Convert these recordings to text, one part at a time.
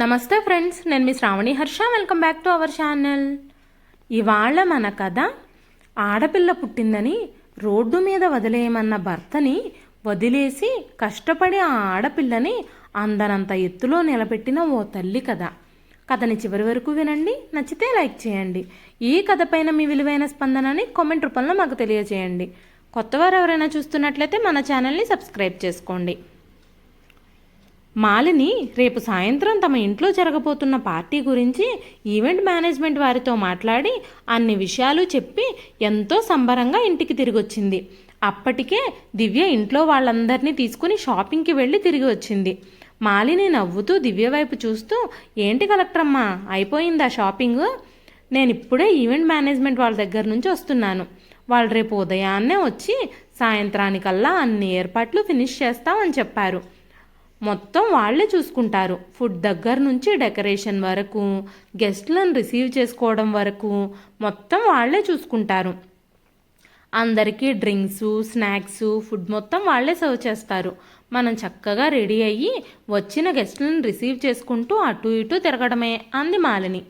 నమస్తే ఫ్రెండ్స్ నేను మీ Sravani Harsha. Welcome back to our channel. ఇవాళ మన కథ ఆడపిల్ల పుట్టిందని రోడ్డు మీద వదిలేయమన్న భర్తని వదిలేసి కష్టపడి ఆ ఆడపిల్లని అందనంత ఎత్తులో నిలబెట్టిన ఓ తల్లి కథ. కథని చివరి వరకు వినండి నచ్చితే లైక్ చేయండి. ఈ కథ పైన మీ విలువైన స్పందనని కామెంట్ రూపంలో మాకు తెలియజేయండి. కొత్తవారు ఎవరైనా చూస్తున్నట్లయితే మన ఛానల్ని సబ్స్క్రైబ్ చేసుకోండి. మాలిని రేపు సాయంత్రం తమ ఇంట్లో జరగబోతున్న పార్టీ గురించి ఈవెంట్ మేనేజ్మెంట్ వారితో మాట్లాడి అన్ని విషయాలు చెప్పి ఎంతో సంబరంగా ఇంటికి తిరిగొచ్చింది. అప్పటికే దివ్య ఇంట్లో వాళ్ళందరినీ తీసుకుని షాపింగ్కి వెళ్ళి తిరిగి వచ్చింది. మాలిని నవ్వుతూ దివ్య వైపు చూస్తూ ఏంటి కలెక్టరమ్మా అయిపోయిందా షాపింగ్? నేను ఇప్పుడే ఈవెంట్ మేనేజ్మెంట్ వాళ్ళ దగ్గర నుంచి వస్తున్నాను. వాళ్ళు రేపు ఉదయాన్నే వచ్చి సాయంత్రానికల్లా అన్ని ఏర్పాట్లు ఫినిష్ చేస్తామని చెప్పారు. మొత్తం వాళ్ళే చూసుకుంటారు. ఫుడ్ దగ్గర నుంచి డెకరేషన్ వరకు గెస్ట్లను రిసీవ్ చేసుకోవడం వరకు మొత్తం వాళ్ళే చూసుకుంటారు. అందరికీ డ్రింక్స్ స్నాక్స్ ఫుడ్ మొత్తం వాళ్ళే సర్వ్ చేస్తారు. మనం చక్కగా రెడీ అయ్యి వచ్చిన గెస్ట్లను రిసీవ్ చేసుకుంటూ అటు ఇటు తిరగడమే అంది మాలిని.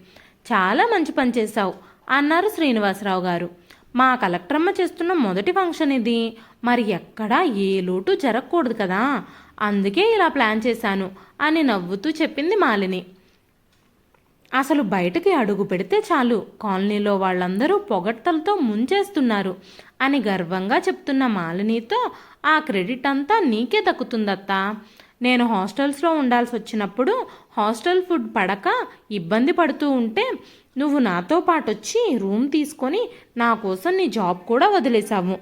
చాలా మంచి పని చేశావు అన్నారు శ్రీనివాసరావు గారు. మా కలెక్టరమ్మ చేస్తున్న మొదటి ఫంక్షన్ ఇది. మరి ఎక్కడా ఏ లోటు జరగకూడదు కదా. అందుకే ఇలా ప్లాన్ చేశాను అని నవ్వుతూ చెప్పింది మాలిని. అసలు బయటకి అడుగు పెడితే చాలు కాలనీలో వాళ్ళందరూ పొగట్టలతో ముంచేస్తున్నారు అని గర్వంగా చెప్తున్న మాలినితో ఆ క్రెడిట్ అంతా నీకే దక్కుతుందత్తా. నేను హాస్టల్స్లో ఉండాల్సి వచ్చినప్పుడు హాస్టల్ ఫుడ్ పడక ఇబ్బంది పడుతూ ఉంటే నువ్వు నాతో పాటు వచ్చి రూమ్ తీసుకొని నా కోసం నీ జాబ్ కూడా వదిలేశావు.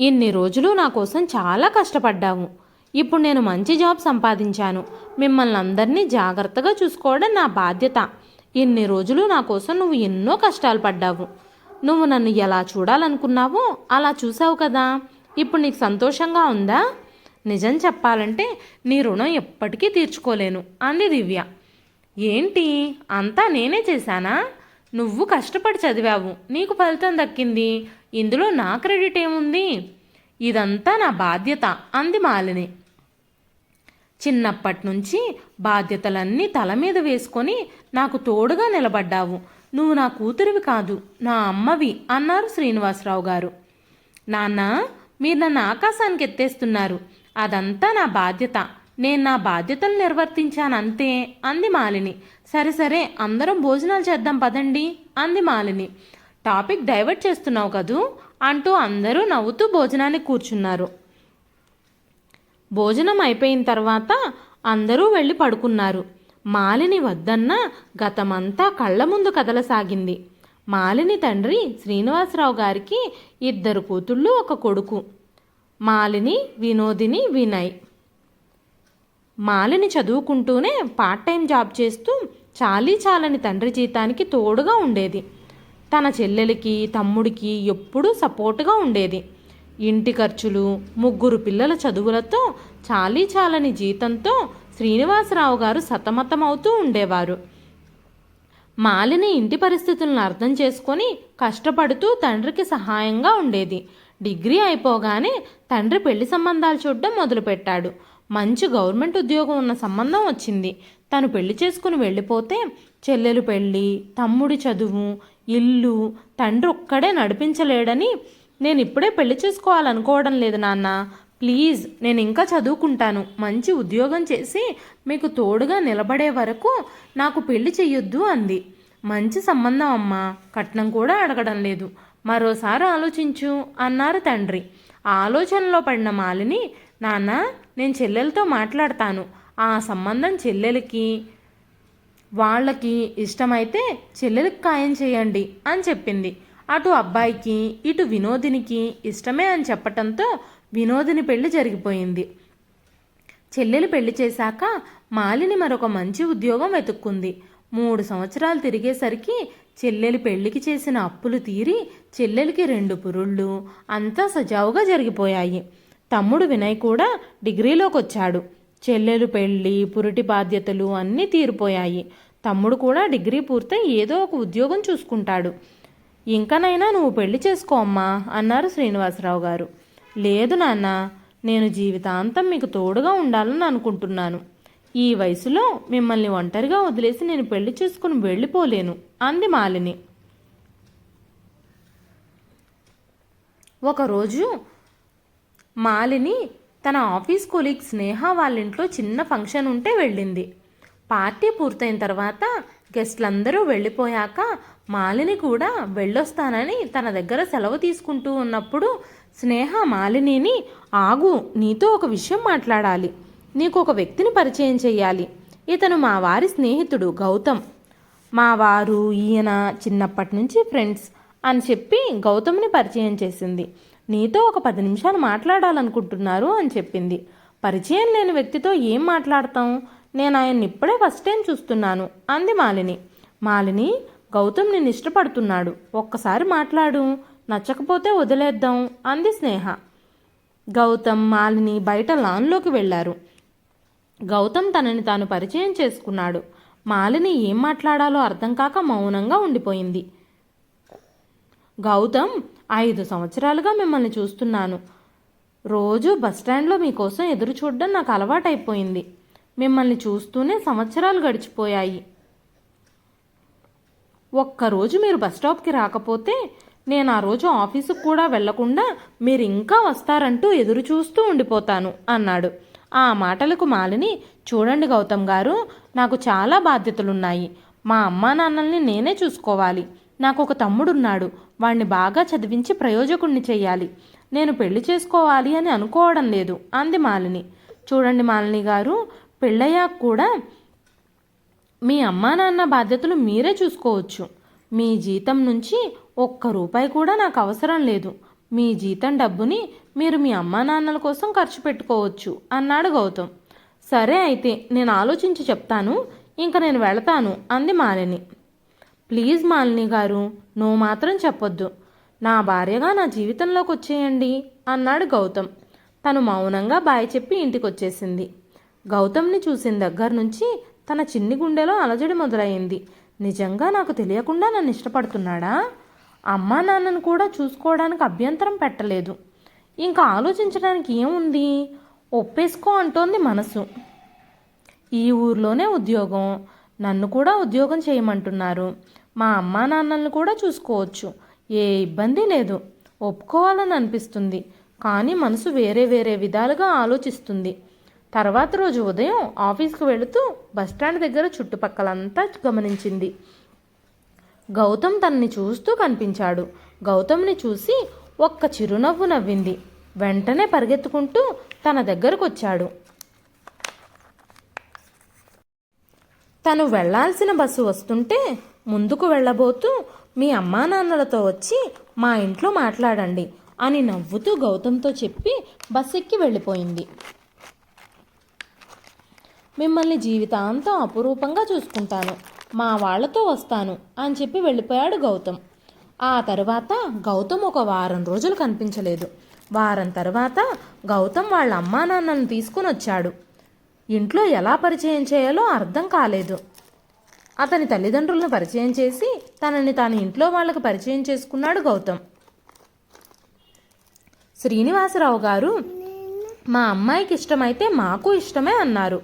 ఇన్ని రోజులు నా కోసం చాలా కష్టపడ్డావు. ఇప్పుడు నేను మంచి జాబ్ సంపాదించాను. మిమ్మల్ని అందరినీ జాగ్రత్తగా చూసుకోవడం నా బాధ్యత. ఇన్ని రోజులు నా కోసం నువ్వు ఎన్నో కష్టాలు పడ్డావు. నువ్వు నన్ను ఎలా చూడాలనుకున్నావో అలా చూసావు కదా. ఇప్పుడు నీకు సంతోషంగా ఉందా? నిజం చెప్పాలంటే నీ రుణం ఎప్పటికీ తీర్చుకోలేను అంది దివ్య. ఏంటి? అంతా నేనే చేశానా? నువ్వు కష్టపడి చదివావు. నీకు ఫలితం దక్కింది. ఇందులో నా క్రెడిట్ ఏముంది? ఇదంతా నా బాధ్యత అంది మాలిని. చిన్నప్పటి నుంచి బాధ్యతలన్నీ తల మీద వేసుకొని నాకు తోడుగా నిలబడ్డావు. నువ్వు నా కూతురివి కాదు నా అమ్మవి అన్నారు శ్రీనివాసరావు గారు. నాన్న మీరు నన్ను ఆకాశానికి ఎత్తేస్తున్నారు. అదంతా నా బాధ్యత. నేను నా బాధ్యతలు నిర్వర్తించానంతే అంది మాలిని. సరే సరే అందరం భోజనాలు చేద్దాం పదండి అంది మాలిని. టాపిక్ డైవర్ట్ చేస్తున్నావు కదూ? అంటూ అందరూ నవ్వుతూ భోజనానికి కూర్చున్నారు. భోజనం అయిపోయిన తర్వాత అందరూ వెళ్ళి పడుకున్నారు. మాలిని వద్దన్న గతమంతా కళ్ళ ముందు కదలసాగింది. మాలిని తండ్రి శ్రీనివాసరావు గారికి ఇద్దరు కూతుళ్ళు ఒక కొడుకు. మాలిని వినోదిని వినయ్. మాలిని చదువుకుంటూనే పార్ట్ టైం జాబ్ చేస్తూ చాలీ చాలని తండ్రి జీతానికి తోడుగా ఉండేది. తన చెల్లెలికి తమ్ముడికి ఎప్పుడూ సపోర్టుగా ఉండేది. ఇంటి ఖర్చులు ముగ్గురు పిల్లల చదువులతో చాలీ చాలని జీతంతో శ్రీనివాసరావు గారు సతమతమవుతూ ఉండేవారు. మాలిని ఇంటి పరిస్థితులను అర్థం చేసుకొని కష్టపడుతూ తండ్రికి సహాయంగా ఉండేది. డిగ్రీ అయిపోగానే తండ్రి పెళ్ళి సంబంధాలు చూడడం మొదలుపెట్టాడు. మంచి గవర్నమెంట్ ఉద్యోగం ఉన్న సంబంధం వచ్చింది. తను పెళ్ళి చేసుకుని వెళ్ళిపోతే చెల్లెలు పెళ్ళి తమ్ముడి చదువు ఇల్లు తండ్రి ఒక్కడే నడిపించలేడని నేను ఇప్పుడే పెళ్ళి చేసుకోవాలనుకోవడం లేదు నాన్న. ప్లీజ్ నేను ఇంకా చదువుకుంటాను. మంచి ఉద్యోగం చేసి మీకు తోడుగా నిలబడే వరకు నాకు పెళ్ళి చెయ్యొద్దు అంది. మంచి సంబంధం అమ్మా కట్నం కూడా అడగడం లేదు. మరోసారి ఆలోచించు అన్నారు తండ్రి. ఆలోచనలో పడిన మాలిని నాన్న నేను చెల్లెలతో మాట్లాడతాను. ఆ సంబంధం చెల్లెలకి వాళ్ళకి ఇష్టమైతే చెల్లెలకి ఖాయం చేయండి అని చెప్పింది. అటు అబ్బాయికి ఇటు వినోదినికి ఇష్టమే అని చెప్పటంతో వినోదిని పెళ్ళి జరిగిపోయింది. చెల్లెలు పెళ్ళి చేశాక మాలిని మరొక మంచి ఉద్యోగం వెతుక్కుంది. మూడు సంవత్సరాలు తిరిగేసరికి చెల్లెలి పెళ్ళికి చేసిన అప్పులు తీరి చెల్లెలికి రెండు పురుళ్ళు అంతా సజావుగా జరిగిపోయాయి. తమ్ముడు వినయ్ కూడా డిగ్రీలోకి వచ్చాడు చెల్లెలు పెళ్ళి పురిటి బాధ్యతలు అన్నీ తీరిపోయాయి. తమ్ముడు కూడా డిగ్రీ పూర్తయి ఏదో ఒక ఉద్యోగం చూసుకుంటాడు. ఇంకనైనా నువ్వు పెళ్ళి చేసుకో అమ్మా అన్నారు శ్రీనివాసరావు గారు. లేదు నాన్న నేను జీవితాంతం మీకు తోడుగా ఉండాలని అనుకుంటున్నాను. ఈ వయసులో మిమ్మల్ని ఒంటరిగా వదిలేసి నేను పెళ్ళి చేసుకుని వెళ్ళిపోలేను అంది మాలిని. ఒకరోజు మాలిని తన ఆఫీస్ కొలీగ్ స్నేహ వాళ్ళ ఇంట్లో చిన్న ఫంక్షన్ ఉంటే వెళ్ళింది. పార్టీ పూర్తయిన తర్వాత గెస్ట్లందరూ వెళ్ళిపోయాక మాలిని కూడా వెళ్ళొస్తానని తన దగ్గర సెలవు తీసుకుంటూ ఉన్నప్పుడు స్నేహ మాలినిని ఆగు నీతో ఒక విషయం మాట్లాడాలి. నీకు ఒక వ్యక్తిని పరిచయం చేయాలి ఇతను మా వారి స్నేహితుడు గౌతమ్. మా వారు ఈయన చిన్నప్పటి నుంచి ఫ్రెండ్స్ అని చెప్పి గౌతమ్ని పరిచయం చేసింది. నీతో ఒక పది నిమిషాలు మాట్లాడాలనుకుంటున్నారు అని చెప్పింది. పరిచయం లేని వ్యక్తితో ఏం మాట్లాడతాం? నేను ఆయన్ని ఇప్పుడే ఫస్ట్ టైం చూస్తున్నాను అంది మాలిని. మాలిని గౌతమ్ నిన్ను ఇష్టపడుతున్నాడు. ఒక్కసారి మాట్లాడు నచ్చకపోతే వదిలేద్దాం అంది స్నేహ. గౌతమ్ మాలిని బయట లాన్లోకి వెళ్ళారు. గౌతమ్ తనని తాను పరిచయం చేసుకున్నాడు. మాలిని ఏం మాట్లాడాలో అర్థం కాక మౌనంగా ఉండిపోయింది. గౌతమ్ ఐదు సంవత్సరాలుగా మిమ్మల్ని చూస్తున్నాను. రోజు బస్టాండ్లో మీకోసం ఎదురు చూడడం నాకు అలవాటైపోయింది. మిమ్మల్ని చూస్తూనే సంవత్సరాలు గడిచిపోయాయి. ఒక్కరోజు మీరు బస్ స్టాప్కి రాకపోతే నేను ఆ రోజు ఆఫీసుకు కూడా వెళ్ళకుండా మీరు ఇంకా వస్తారంటూ ఎదురు చూస్తూ ఉండిపోతాను అన్నాడు. ఆ మాటలకు మాలిని చూడండి గౌతమ్ గారు నాకు చాలా బాధ్యతలున్నాయి. మా అమ్మా నాన్నల్ని నేనే చూసుకోవాలి. నాకు ఒక తమ్ముడున్నాడు. వాణ్ణి బాగా చదివించి ప్రయోజకుణ్ణి చెయ్యాలి నేను పెళ్ళి చేసుకోవాలి అని అనుకోవడం లేదు. అంది మాలిని. చూడండి మాలిని గారు పెళ్ళయ్యాక కూడా మీ అమ్మా నాన్న బాధ్యతలు మీరే చూసుకోవచ్చు. మీ జీతం నుంచి ఒక్క రూపాయి కూడా నాకు అవసరం లేదు. మీ జీతం డబ్బుని మీరు మీ అమ్మా నాన్నల కోసం ఖర్చు పెట్టుకోవచ్చు అన్నాడు గౌతమ్. సరే అయితే నేను ఆలోచించి చెప్తాను. ఇంక నేను వెళతాను అంది మాలిని. ప్లీజ్ మాలిని గారు నువ్వు మాత్రం చెప్పొద్దు. నా భార్యగా నా జీవితంలోకి వచ్చేయండి అన్నాడు గౌతమ్. తను మౌనంగా బాయ్ చెప్పి ఇంటికి వచ్చేసింది గౌతమ్ని చూసిన దగ్గర నుంచి తన చిన్ని గుండెలో అలజడి మొదలైంది. నిజంగా నాకు తెలియకుండా నన్ను ఇష్టపడుతున్నాడా? అమ్మా నాన్నను కూడా చూసుకోవడానికి అభ్యంతరం పెట్టలేదు. ఇంకా ఆలోచించడానికి ఏముంది? ఒప్పేసుకో అంటోంది మనసు. ఈ ఊర్లోనే ఉద్యోగం. నన్ను కూడా ఉద్యోగం చేయమంటున్నారు. మా అమ్మా నాన్నల్ని కూడా చూసుకోవచ్చు. ఏ ఇబ్బంది లేదు. ఒప్పుకోవాలని అనిపిస్తుంది. కానీ మనసు వేరే వేరే విధాలుగా ఆలోచిస్తుంది. తర్వాత రోజు ఉదయం ఆఫీస్కి వెళుతూ బస్టాండ్ దగ్గర చుట్టుపక్కలంతా గమనించింది. గౌతమ్ తనని చూస్తూ కనిపించాడు. గౌతమ్ని చూసి ఒక్క చిరునవ్వు నవ్వింది. వెంటనే పరిగెత్తుకుంటూ తన దగ్గరకు వచ్చాడు తను వెళ్ళాల్సిన బస్సు వస్తుంటే ముందుకు వెళ్ళబోతూ మీ అమ్మా నాన్నలతో వచ్చి మా ఇంట్లో మాట్లాడండి అని నవ్వుతూ గౌతమ్తో చెప్పి బస్ ఎక్కి వెళ్ళిపోయింది. మిమ్మల్ని జీవితాంతం అపురూపంగా చూసుకుంటాను. మా వాళ్ళతో వస్తాను అని చెప్పి వెళ్ళిపోయాడు గౌతమ్. ఆ తర్వాత గౌతమ్ ఒక వారం రోజులు కనిపించలేదు. వారం తర్వాత గౌతమ్ వాళ్ళ అమ్మా నాన్నలను తీసుకుని వచ్చాడు. ఇంట్లో ఎలా పరిచయం చేయాలో అర్థం కాలేదు. అతని తల్లిదండ్రులను పరిచయం చేసి తనని తాను ఇంట్లో వాళ్ళకి పరిచయం చేసుకున్నాడు గౌతమ్. శ్రీనివాసరావు గారు మా అమ్మాయికి ఇష్టమైతే మాకు ఇష్టమే అన్నారు.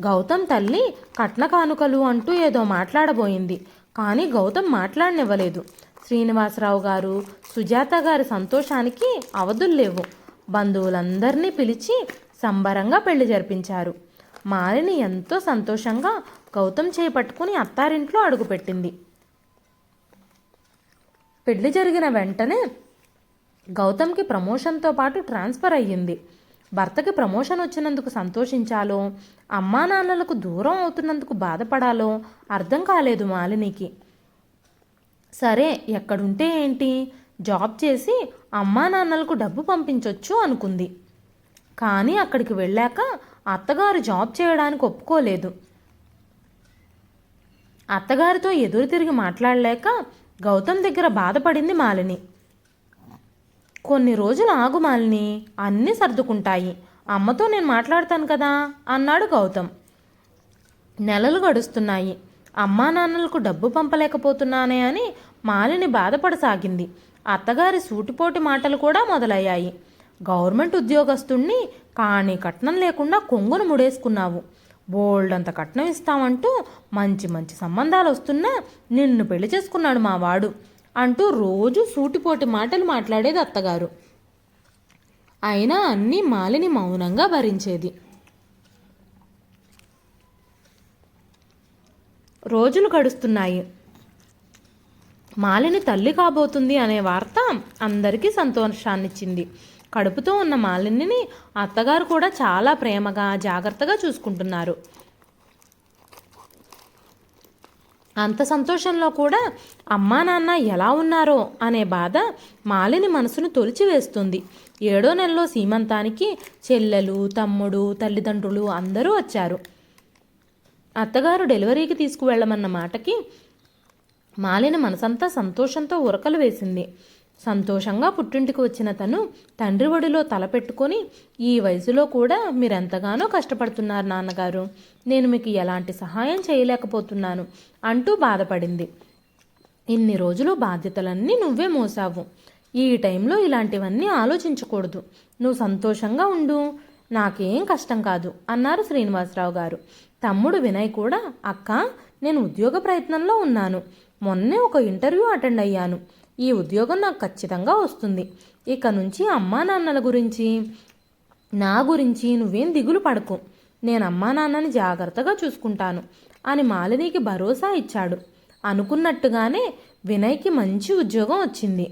గౌతమ్ తల్లి కట్న కానుకలు అంటూ ఏదో మాట్లాడబోయింది. కానీ గౌతమ్ మాట్లాడనివ్వలేదు. శ్రీనివాసరావు గారు సుజాత గారి సంతోషానికి అవధులు లేవు. బంధువులందరినీ పిలిచి సంబరంగా పెళ్ళి జరిపించారు. మారిని ఎంతో సంతోషంగా గౌతమ్ చేపట్టుకుని అత్తారింట్లో అడుగుపెట్టింది. పెళ్ళి జరిగిన వెంటనే గౌతమ్కి ప్రమోషన్తో పాటు ట్రాన్స్ఫర్ అయ్యింది. భర్తకి ప్రమోషన్ వచ్చినందుకు సంతోషించాలో అమ్మా నాన్నలకు దూరం అవుతున్నందుకు బాధపడాలో అర్థం కాలేదు మాలినికి. సరే ఎక్కడుంటే ఏంటి? జాబ్ చేసి అమ్మా నాన్నలకు డబ్బు పంపించవచ్చు అనుకుంది. కానీ అక్కడికి వెళ్ళాక అత్తగారు జాబ్ చేయడానికి ఒప్పుకోలేదు. అత్తగారితో ఎదురు తిరిగి మాట్లాడలేక గౌతమ్ దగ్గర బాధపడింది మాలిని. కొన్ని రోజులు ఆగు మాలిని అన్నీ సర్దుకుంటాయి. అమ్మతో నేను మాట్లాడతాను కదా అన్నాడు గౌతమ్. నెలలు గడుస్తున్నాయి. అమ్మా నాన్నలకు డబ్బు పంపలేకపోతున్నానే అని మాలిని బాధపడసాగింది. అత్తగారి సూటిపోటి మాటలు కూడా మొదలయ్యాయి. గవర్నమెంట్ ఉద్యోగస్తుణ్ణి కానీ కట్నం లేకుండా కొంగును ముడేసుకున్నావు. బోల్డ్ అంత కట్నం ఇస్తామంటూ మంచి మంచి సంబంధాలు వస్తున్నా నిన్ను పెళ్ళి చేసుకున్నాడు మా వాడు అంటూ రోజు సూటిపోటి మాటలు మాట్లాడేది అత్తగారు. అయినా అన్నీ మాలిని మౌనంగా భరించేది. రోజులు గడుస్తున్నాయి. మాలిని తల్లి కాబోతుంది అనే వార్త అందరికీ సంతోషాన్నిచ్చింది. కడుపుతో ఉన్న మాలిని అత్తగారు కూడా చాలా ప్రేమగా జాగ్రత్తగా చూసుకుంటున్నారు. అంత సంతోషంలో కూడా అమ్మా నాన్న ఎలా ఉన్నారో అనే బాధ మాలిని మనసును తొలిచివేస్తుంది. ఏడో నెలలో సీమంతానికి చెల్లెలు తమ్ముడు తల్లిదండ్రులు అందరూ వచ్చారు. అత్తగారు డెలివరీకి తీసుకువెళ్ళమన్న మాటకి మాలిన మనసంతా సంతోషంతో ఉరకలు వేసింది. సంతోషంగా పుట్టింటికి వచ్చిన తను తండ్రి ఒడిలో తలపెట్టుకొని ఈ వయసులో కూడా మీరెంతగానో కష్టపడుతున్నారు నాన్నగారు. నేను మీకు ఎలాంటి సహాయం చేయలేకపోతున్నాను అంటూ బాధపడింది. ఇన్ని రోజులు బాధ్యతలన్నీ నువ్వే మోసావు. ఈ టైంలో ఇలాంటివన్నీ ఆలోచించకూడదు. నువ్వు సంతోషంగా ఉండు. నాకేం కష్టం కాదు అన్నారు శ్రీనివాసరావు గారు. తమ్ముడు వినయ్ కూడా అక్క నేను ఉద్యోగ ప్రయత్నంలో ఉన్నాను. మొన్నే ఒక ఇంటర్వ్యూ అటెండ్ అయ్యాను. ఈ ఉద్యోగం నాకు ఖచ్చితంగా వస్తుంది. ఇక నుంచి అమ్మా నాన్నల గురించి నా గురించి నువ్వేం దిగులు పడకు. నేను అమ్మా నాన్నని జాగ్రత్తగా చూసుకుంటాను అని మాలినికి భరోసా ఇచ్చాడు. అనుకున్నట్టుగానే వినయ్కి మంచి ఉద్యోగం వచ్చింది.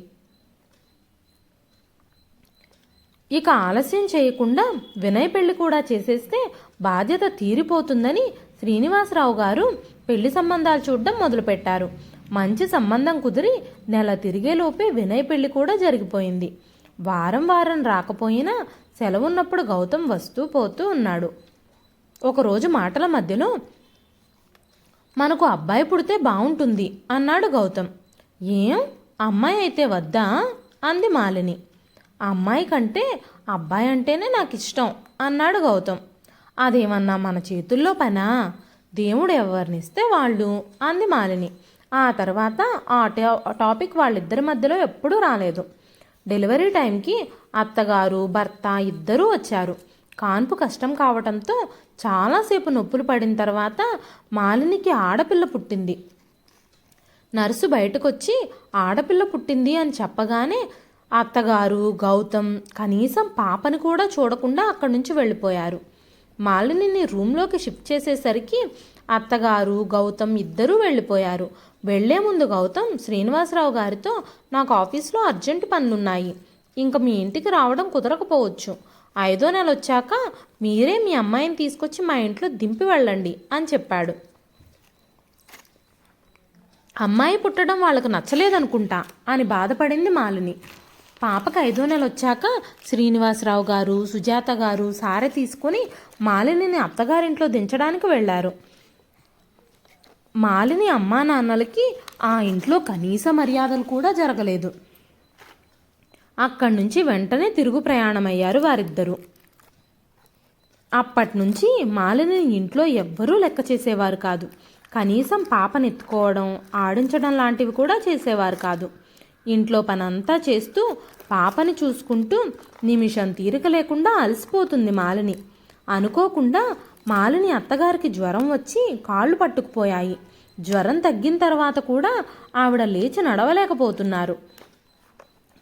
ఇక ఆలస్యం చేయకుండా వినయ్ పెళ్ళి కూడా చేసేస్తే బాధ్యత తీరిపోతుందని శ్రీనివాసరావు గారు పెళ్ళి సంబంధాలు చూడడం మొదలుపెట్టారు. మంచి సంబంధం కుదిరి నెల తిరిగేలోపే వినయ్ పెళ్ళి కూడా జరిగిపోయింది. వారం వారం రాకపోయినా సెలవున్నప్పుడు గౌతమ్ వస్తూ పోతూ ఉన్నాడు. ఒకరోజు మాటల మధ్యలో మనకు అబ్బాయి పుడితే బాగుంటుంది అన్నాడు గౌతమ్. ఏం? అమ్మాయి అయితే వద్దా? అంది మాలిని. అమ్మాయి కంటే అబ్బాయి అంటేనే నాకు ఇష్టం అన్నాడు గౌతమ్. అదేమన్నా మన చేతుల్లో పనా? దేవుడు ఎవరినిస్తే వాళ్ళు అంది మాలిని. ఆ తర్వాత ఆ టాపిక్ వాళ్ళిద్దరి మధ్యలో ఎప్పుడూ రాలేదు. డెలివరీ టైంకి అత్తగారు భర్త ఇద్దరూ వచ్చారు. కాన్పు కష్టం కావడంతో చాలాసేపు నొప్పులు పడిన తర్వాత మాలినికి ఆడపిల్ల పుట్టింది. నర్సు బయటకొచ్చి ఆడపిల్ల పుట్టింది అని చెప్పగానే అత్తగారు గౌతమ్ కనీసం పాపని కూడా చూడకుండా అక్కడి నుంచి వెళ్ళిపోయారు. మాలినిని రూమ్లోకి షిఫ్ట్ చేసేసరికి అత్తగారు గౌతమ్ ఇద్దరూ వెళ్ళిపోయారు. వెళ్ళే ముందు గౌతమ్ శ్రీనివాసరావు గారితో నాకు ఆఫీస్లో అర్జెంటు పనులున్నాయి. ఇంక మీ ఇంటికి రావడం కుదరకపోవచ్చు. ఐదో నెల వచ్చాక మీరే మీ అమ్మాయిని తీసుకొచ్చి మా ఇంట్లో దింపి వెళ్ళండి అని చెప్పాడు. అమ్మాయి పుట్టడం వాళ్ళకు నచ్చలేదనుకుంటా అని బాధపడింది మాలిని. పాపకు ఐదో నెల వచ్చాక శ్రీనివాసరావు గారు సుజాత గారు సారె తీసుకొని మాలినిని అత్తగారింట్లో దించడానికి వెళ్ళారు. మాలిని అమ్మా నాన్నలకి ఆ ఇంట్లో కనీస మర్యాదలు కూడా జరగలేదు. అక్కడి నుంచి వెంటనే తిరుగు ప్రయాణమయ్యారు వారిద్దరూ. అప్పటి నుంచి మాలిని ఇంట్లో ఎవ్వరూ లెక్క చేసేవారు కాదు. కనీసం పాపనెత్తుకోవడం ఆడించడం లాంటివి కూడా చేసేవారు కాదు. ఇంట్లో పనంతా చేస్తూ పాపని చూసుకుంటూ నిమిషం తీరిక లేకుండా అలసిపోతుంది మాలిని. అనుకోకుండా మాలిని అత్తగారికి జ్వరం వచ్చి కాళ్ళు పట్టుకుపోయాయి. జ్వరం తగ్గిన తర్వాత కూడా ఆవిడ లేచి నడవలేకపోతున్నారు.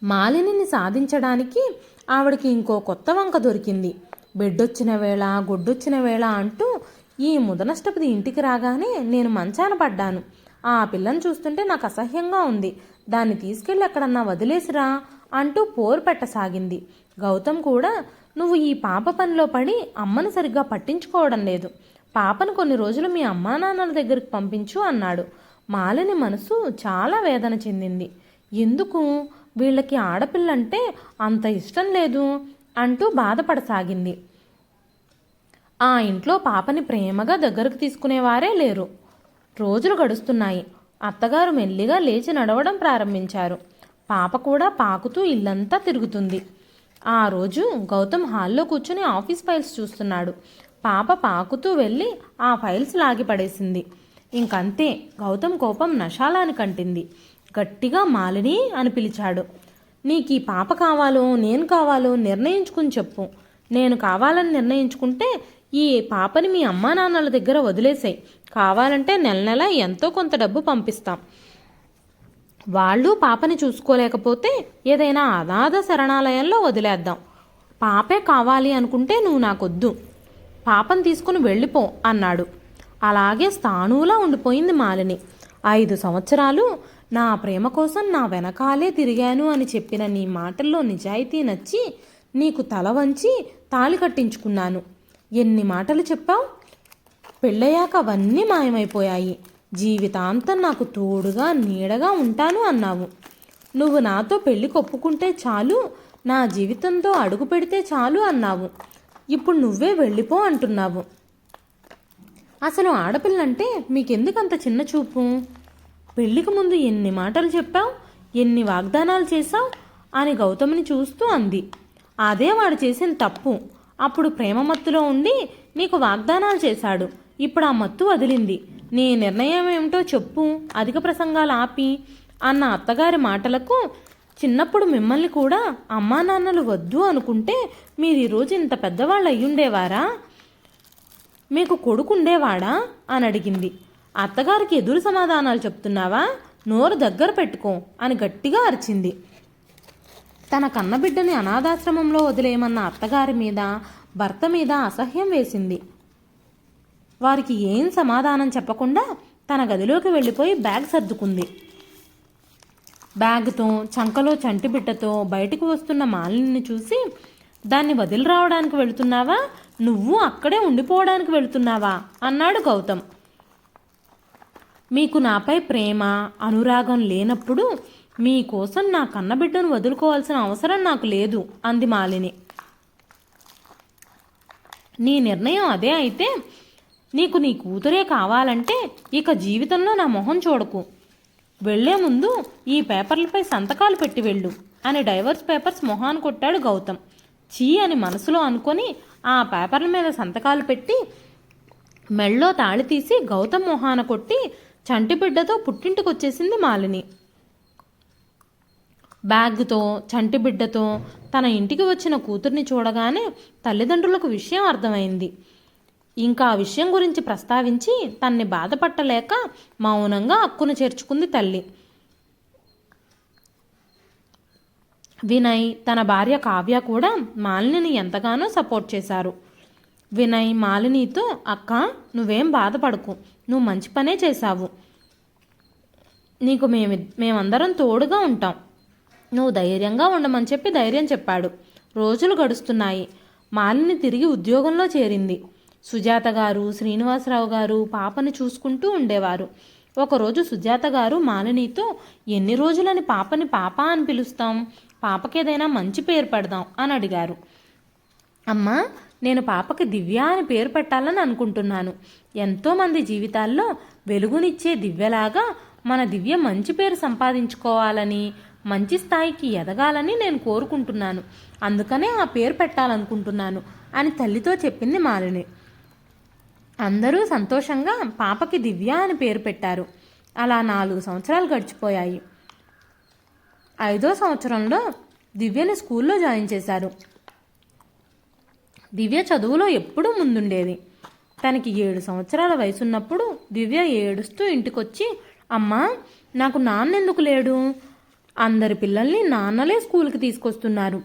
మాలినిని సాధించడానికి ఆవిడకి ఇంకో కొత్త వంక దొరికింది. బెడ్డొచ్చిన వేళ గొడ్డొచ్చిన వేళ అంటూ ఈ ముదనష్టపతి ఇంటికి రాగానే నేను మంచాన పడ్డాను. ఆ పిల్లని చూస్తుంటే నాకు అసహ్యంగా ఉంది. దాన్ని తీసుకెళ్ళి ఎక్కడన్నా వదిలేసిరా అంటూ పోరు పెట్టసాగింది. గౌతమ్ కూడా నువ్వు ఈ పాప పనిలో పడి అమ్మను సరిగ్గా పట్టించుకోవడం లేదు. పాపను కొన్ని రోజులు మీ అమ్మా నాన్నల దగ్గరికి పంపించు అన్నాడు. మాలిని మనసు చాలా వేదన చెందింది. ఎందుకు? వీళ్ళకి ఆడపిల్లంటే అంత ఇష్టం లేదు అంటూ బాధపడసాగింది. ఆ ఇంట్లో పాపని ప్రేమగా దగ్గరకు తీసుకునేవారే లేరు. రోజులు గడుస్తున్నాయి. అత్తగారు మెల్లిగా లేచి నడవడం ప్రారంభించారు. పాప కూడా పాకుతూ ఇల్లంతా తిరుగుతుంది. ఆ రోజు గౌతమ్ హాల్లో కూర్చుని ఆఫీస్ ఫైల్స్ చూస్తున్నాడు. పాప పాకుతూ వెళ్ళి ఆ ఫైల్స్ లాగిపడేసింది ఇంకంతే గౌతమ్ కోపం నశాలాని కంటింది. గట్టిగా మాలిని అని పిలిచాడు. నీకు ఈ పాప కావాలో నేను కావాలో నిర్ణయించుకుని చెప్పు. నేను కావాలని నిర్ణయించుకుంటే ఈ పాపని మీ అమ్మా నాన్నల దగ్గర వదిలేసాయి. కావాలంటే నెల నెల ఎంతో కొంత డబ్బు పంపిస్తాం. వాళ్ళు పాపని చూసుకోలేకపోతే ఏదైనా అనాథ శరణాలయంలో వదిలేద్దాం. పాపే కావాలి అనుకుంటే నువ్వు నాకొద్దు. పాపను తీసుకుని వెళ్ళిపో అన్నాడు. అలాగే స్థాణువులా ఉండిపోయింది మాలిని. ఐదు సంవత్సరాలు నా ప్రేమ కోసం నా వెనకాలే తిరిగాను అని చెప్పిన నీ మాటల్లో నిజాయితీ నచ్చి నీకు తల వంచి తాళి కట్టించుకున్నాను. ఎన్ని మాటలు చెప్పావు? పెళ్ళయ్యాక అవన్నీ మాయమైపోయాయి. జీవితాంతం నాకు తోడుగా నీడగా ఉంటాను అన్నావు. నువ్వు నాతో పెళ్ళి కొప్పుకుంటే చాలు నా జీవితంతో అడుగు పెడితే చాలు అన్నావు. ఇప్పుడు నువ్వే వెళ్ళిపో అంటున్నావు. అసలు ఆడపిల్లంటే మీకెందుకు అంత చిన్న చూపు? పెళ్ళికి ముందు ఎన్ని మాటలు చెప్పావు ఎన్ని వాగ్దానాలు చేశావు అని గౌతమిని చూస్తూ అంది. అదే వాడు చేసిన తప్పు. అప్పుడు ప్రేమ మత్తులో ఉండి నీకు వాగ్దానాలు చేశాడు. ఇప్పుడు ఆ మత్తు వదిలింది. నీ నిర్ణయం ఏమిటో చెప్పు అధిక ప్రసంగాలు ఆపి అన్న అత్తగారి మాటలకు చిన్నప్పుడు మిమ్మల్ని కూడా అమ్మా నాన్నలు వద్దు అనుకుంటే మీరు ఈరోజు ఇంత పెద్దవాళ్ళు అయ్యుండేవారా? మీకు కొడుకుండేవాడా అని అడిగింది. అత్తగారికి ఎదురు సమాధానాలు చెప్తున్నావా? నోరు దగ్గర పెట్టుకో అని గట్టిగా అరిచింది. తన కన్నబిడ్డని అనాథాశ్రమంలో వదిలేయమన్న అత్తగారి మీద భర్త మీద అసహ్యం వేసింది. వారికి ఏం సమాధానం చెప్పకుండా తన గదిలోకి వెళ్ళిపోయి బ్యాగ్ సర్దుకుంది. బ్యాగ్తో చంకలో చంటి బిడ్డతో వస్తున్న మాలిని చూసి దాన్ని వదిలి రావడానికి వెళుతున్నావా? నువ్వు అక్కడే ఉండిపోవడానికి వెళుతున్నావా? అన్నాడు గౌతమ్. మీకు నాపై ప్రేమ అనురాగం లేనప్పుడు మీకోసం నా కన్నబిడ్డను వదులుకోవాల్సిన అవసరం నాకు లేదు అంది మాలిని. నీ నిర్ణయం అదే అయితే నీకు నీ కూతురే కావాలంటే ఇక జీవితంలో నా మొహం చూడకు. వెళ్ళే ముందు ఈ పేపర్లపై సంతకాలు పెట్టి వెళ్ళు అని డైవర్స్ పేపర్స్ మొహాన్ని కొట్టాడు గౌతమ్. చీ అని మనసులో అనుకొని ఆ పేపర్ల మీద సంతకాలు పెట్టి మెళ్ళో తాళి తీసి గౌతమ్ మొహాన కొట్టి చంటిబిడ్డతో పుట్టింటికొచ్చేసింది పుట్టింటికి వచ్చేసింది మాలిని. బ్యాగ్తో చంటిబిడ్డతో తన ఇంటికి వచ్చిన కూతుర్ని చూడగానే తల్లిదండ్రులకు విషయం అర్థమైంది. ఇంకా ఆ విషయం గురించి ప్రస్తావించి తన్ని బాధపట్టలేక మౌనంగా అక్కును చేర్చుకుంది తల్లి. వినయ్ తన భార్య కావ్య కూడా మాలినిని ఎంతగానో సపోర్ట్ చేశారు. వినయ్ మాలినితో అక్క నువ్వేం బాధపడకు. నువ్వు మంచి పనే చేశావు. నీకు మేమి మేమందరం తోడుగా ఉంటాం. నువ్వు ధైర్యంగా ఉండమని చెప్పి ధైర్యం చెప్పాడు. రోజులు గడుస్తున్నాయి. మాలిని తిరిగి ఉద్యోగంలో చేరింది. సుజాత గారు శ్రీనివాసరావు గారు పాపను చూసుకుంటూ ఉండేవారు. ఒకరోజు సుజాత గారు మాలినితో ఎన్ని రోజులని పాపని పాప అని పిలుస్తాం? పాపకేదైనా మంచి పేరు పెడదాం అని అడిగారు. అమ్మా నేను పాపకి దివ్య అని పేరు పెట్టాలని అనుకుంటున్నాను. ఎంతోమంది జీవితాల్లో వెలుగునిచ్చే దివ్యలాగా మన దివ్య మంచి పేరు సంపాదించుకోవాలని మంచి స్థాయికి ఎదగాలని నేను కోరుకుంటున్నాను. అందుకనే ఆ పేరు పెట్టాలనుకుంటున్నాను అని తల్లితో చెప్పింది మాలిని. అందరూ సంతోషంగా పాపకి దివ్య అని పేరు పెట్టారు. అలా నాలుగు సంవత్సరాలు గడిచిపోయాయి. ఐదో సంవత్సరంలో దివ్యని స్కూల్లో జాయిన్ చేశారు. దివ్య చదువులో ఎప్పుడూ ముందుండేది. తనకి ఏడు సంవత్సరాల వయసున్నప్పుడు దివ్య ఏడుస్తూ ఇంటికొచ్చి అమ్మా నాకు నాన్న ఎందుకు లేడు? అందరి పిల్లల్ని నాన్నలే స్కూల్కి తీసుకొస్తున్నారు.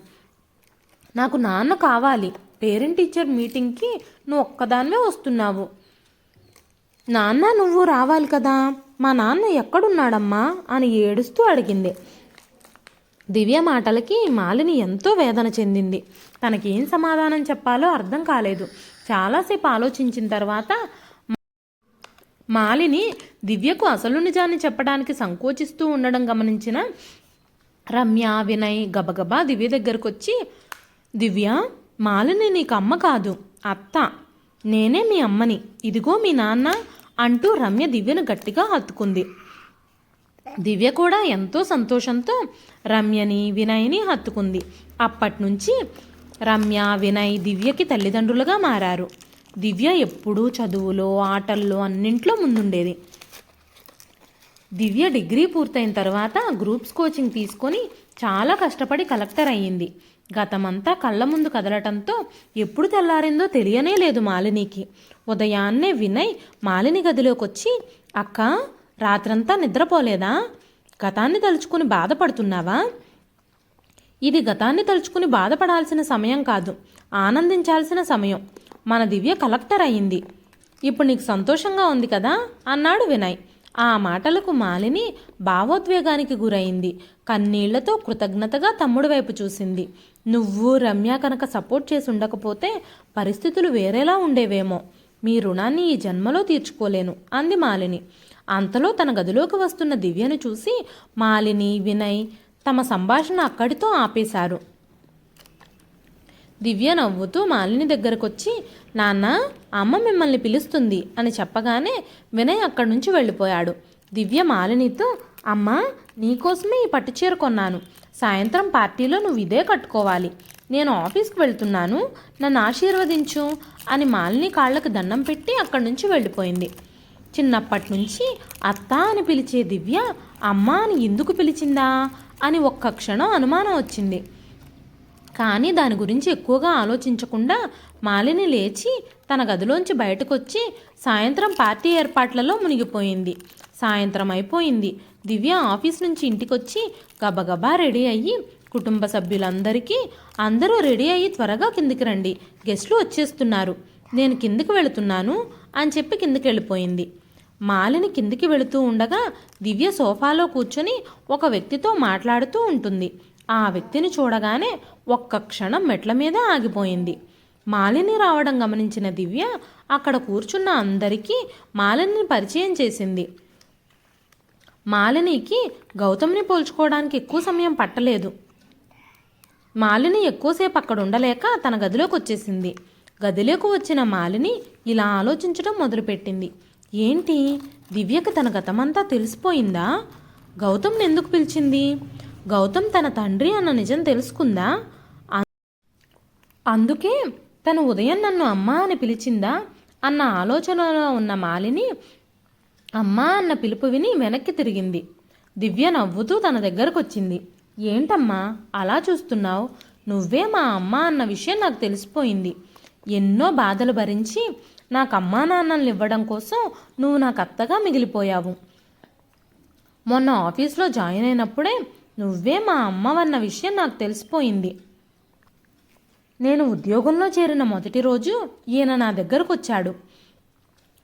నాకు నాన్న కావాలి. పేరెంట్ టీచర్ మీటింగ్కి నువ్వు ఒక్కదానివే వస్తున్నావు. నాన్న నువ్వు రావాలి కదా. మా నాన్న ఎక్కడున్నాడమ్మా? అని ఏడుస్తూ అడిగింది. దివ్య మాటలకి మాలిని ఎంతో వేదన చెందింది. తనకేం సమాధానం చెప్పాలో అర్థం కాలేదు. చాలాసేపు ఆలోచించిన తర్వాత మాలిని దివ్యకు అసలు నిజాన్ని చెప్పడానికి సంకోచిస్తూ ఉండడం గమనించిన రమ్య వినయ్ గబగబా దివ్య దగ్గరకు వచ్చి దివ్య మాలిని నీకు అమ్మ కాదు అత్త. నేనే మీ అమ్మని. ఇదిగో మీ నాన్న అంటూ రమ్య దివ్యను గట్టిగా హత్తుకుంది. దివ్య కూడా ఎంతో సంతోషంతో రమ్యని వినయ్ని హత్తుకుంది. అప్పటి నుంచి రమ్య వినయ్ దివ్యకి తల్లిదండ్రులుగా మారారు. దివ్య ఎప్పుడూ చదువులో ఆటల్లో అన్నింట్లో ముందుండేది. దివ్య డిగ్రీ పూర్తయిన తర్వాత గ్రూప్స్ కోచింగ్ తీసుకొని చాలా కష్టపడి కలెక్టర్ అయ్యింది. గతమంతా కళ్ళ ముందు కదలటంతో ఎప్పుడు తెల్లారిందో తెలియనే లేదు మాలినికి. ఉదయాన్నే వినయ్ మాలిని గదిలోకొచ్చి అక్క రాత్రంతా నిద్రపోలేదా? గతాన్ని తలుచుకుని బాధపడుతున్నావా? ఇది గతాన్ని తలుచుకుని బాధపడాల్సిన సమయం కాదు ఆనందించాల్సిన సమయం. మన దివ్య కలెక్టర్ అయింది. ఇప్పుడు నీకు సంతోషంగా ఉంది కదా? అన్నాడు వినయ్. ఆ మాటలకు మాలిని భావోద్వేగానికి గురైంది. కన్నీళ్ళతో కృతజ్ఞతగా తమ్ముడి వైపు చూసింది. నువ్వు రమ్య కనుక సపోర్ట్ చేసి ఉండకపోతే పరిస్థితులు వేరేలా ఉండేవేమో. మీ రుణాన్ని ఈ జన్మలో తీర్చుకోలేను అంది మాలిని. అంతలో తన గదిలోకి వస్తున్న దివ్యను చూసి మాలిని వినయ్ తమ సంభాషణ అక్కడితో ఆపేశారు. దివ్య నవ్వుతూ మాలిని దగ్గరకొచ్చి నాన్న అమ్మ మిమ్మల్ని పిలుస్తుంది అని చెప్పగానే వినయ్ అక్కడి నుంచి వెళ్ళిపోయాడు. దివ్య మాలినితో అమ్మ నీకోసమే ఈ పట్టుచీర కొన్నాను. సాయంత్రం పార్టీలో నువ్వు ఇదే కట్టుకోవాలి. నేను ఆఫీస్కి వెళ్తున్నాను. నన్ను ఆశీర్వదించు అని మాలిని కాళ్ళకు దండం పెట్టి అక్కడి నుంచి వెళ్ళిపోయింది. చిన్నప్పటి నుంచి అత్త అని పిలిచే దివ్య అమ్మ అని ఎందుకు పిలిచిందా అని ఒక్క క్షణం అనుమానం వచ్చింది. కానీ దాని గురించి ఎక్కువగా ఆలోచించకుండా మాలిని లేచి తన గదిలోంచి బయటకొచ్చి సాయంత్రం పార్టీ ఏర్పాట్లలో మునిగిపోయింది. సాయంత్రం అయిపోయింది. దివ్య ఆఫీస్ నుంచి ఇంటికొచ్చి గబగబా రెడీ అయ్యి కుటుంబ సభ్యులందరికీ అందరూ రెడీ అయ్యి త్వరగా కిందికి రండి. గెస్ట్లు వచ్చేస్తున్నారు. నేను కిందికి వెళుతున్నాను అని చెప్పి కిందికి వెళ్ళిపోయింది మాలిని కిందికి వెళుతూ ఉండగా దివ్య సోఫాలో కూర్చొని ఒక వ్యక్తితో మాట్లాడుతూ ఉంటుంది. ఆ వ్యక్తిని చూడగానే ఒక్క క్షణం మెట్ల మీద ఆగిపోయింది. మాలిని రావడం గమనించిన దివ్య అక్కడ కూర్చున్న అందరికీ మాలిని పరిచయం చేసింది. మాలినికి గౌతమ్ని పోల్చుకోవడానికి ఎక్కువ సమయం పట్టలేదు. మాలిని ఎక్కువసేపు అక్కడ ఉండలేక తన గదిలోకి వచ్చేసింది గదిలోకి వచ్చిన మాలిని ఇలా ఆలోచించడం మొదలుపెట్టింది. ఏంటి? దివ్యకు తన గతమంతా తెలిసిపోయిందా? గౌతమ్ని ఎందుకు పిలిచింది? గౌతమ్ తన తండ్రి అన్న నిజం తెలుసుకుందా? అందుకే తను ఉదయం నన్ను అమ్మ అని పిలిచిందా? అన్న ఆలోచనలో ఉన్న మాలిని అమ్మా అన్న పిలుపు విని వెనక్కి తిరిగింది. దివ్య నవ్వుతూ తన దగ్గరకొచ్చింది. ఏంటమ్మా? అలా చూస్తున్నావు? నువ్వే మా అమ్మ అన్న విషయం నాకు తెలిసిపోయింది. ఎన్నో బాధలు భరించి నాకు అమ్మా నాన్నల్ని ఇవ్వడం కోసం నువ్వు నాకు అత్తగా మిగిలిపోయావు. మొన్న ఆఫీస్లో జాయిన్ అయినప్పుడే నువ్వే మా అమ్మవన్న విషయం నాకు తెలిసిపోయింది. నేను ఉద్యోగంలో చేరిన మొదటి రోజు ఈయన నా దగ్గరకు వచ్చాడు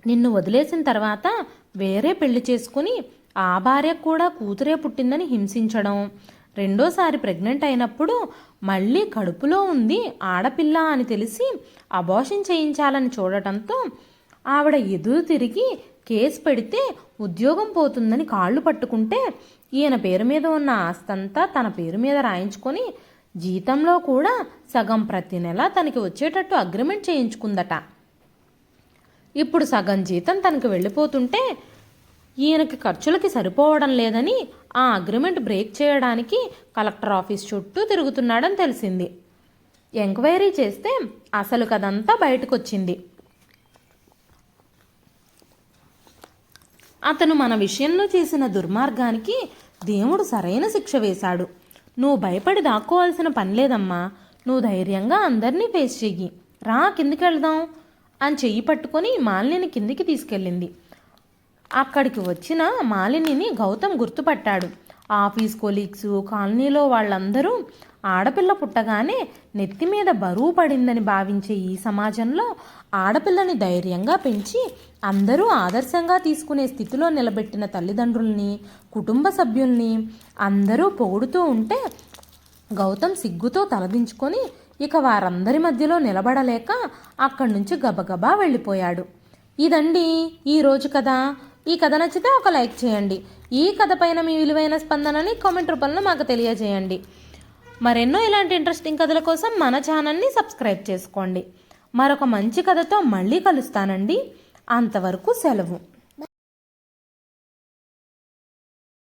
నిన్ను వదిలేసిన తర్వాత వేరే పెళ్ళి చేసుకుని ఆ భార్య కూడా కూతురే పుట్టిందని హింసించడం. రెండోసారి ప్రెగ్నెంట్ అయినప్పుడు మళ్ళీ కడుపులో ఉంది ఆడపిల్ల అని తెలిసి అబోషన్ చేయించాలని చూడటంతో ఆవిడ ఎదురు తిరిగి కేసు పెడితే ఉద్యోగం పోతుందని కాళ్ళు పట్టుకుంటే ఈయన పేరు మీద ఉన్న ఆస్తంతా తన పేరు మీద రాయించుకొని జీతంలో కూడా సగం ప్రతి నెల తనకి వచ్చేటట్టు అగ్రిమెంట్ చేయించుకుందట. ఇప్పుడు సగం జీతం తనకు వెళ్ళిపోతుంటే ఈయనకి ఖర్చులకి సరిపోవడం లేదని ఆ అగ్రిమెంట్ బ్రేక్ చేయడానికి కలెక్టర్ ఆఫీస్ చుట్టూ తిరుగుతున్నాడని తెలిసింది. ఎంక్వైరీ చేస్తే అసలు కదంతా బయటకొచ్చింది. అతను మన విషయంలో చేసిన దుర్మార్గానికి దేవుడు సరైన శిక్ష వేశాడు. నువ్వు భయపడి దాక్కోవాల్సిన పని లేదమ్మా. నువ్వు ధైర్యంగా అందరినీ ఫేస్ చెయ్యి. రా కిందికి వెళ్దాం అని చెయ్యి పట్టుకొని మాలిని కిందికి తీసుకెళ్ళింది. అక్కడికి వచ్చిన మాలినిని గౌతమ్ గుర్తుపట్టాడు. ఆఫీస్ కొలీగ్స్ కాలనీలో వాళ్ళందరూ ఆడపిల్ల పుట్టగానే నెత్తి మీద బరువు పడిందని భావించే ఈ సమాజంలో ఆడపిల్లని ధైర్యంగా పెంచి అందరూ ఆదర్శంగా తీసుకునే స్థితిలో నిలబెట్టిన తల్లిదండ్రుల్ని కుటుంబ సభ్యుల్ని అందరూ పొగుడుతూ ఉంటే గౌతమ్ సిగ్గుతో తలదించుకొని ఇక వారందరి మధ్యలో నిలబడలేక అక్కడి నుంచి గబగబా వెళ్ళిపోయాడు. ఇదండి ఈరోజు కథ. ఈ కథ నచ్చితే ఒక లైక్ చేయండి. ఈ కథ పైన మీ విలువైన స్పందనని కామెంట్ రూపంలో మాకు తెలియజేయండి. మరెన్నో ఇలాంటి ఇంట్రెస్టింగ్ కథల కోసం మన ఛానల్ని సబ్స్క్రైబ్ చేసుకోండి. మరొక మంచి కథతో మళ్ళీ కలుస్తానండి. అంతవరకు సెలవు.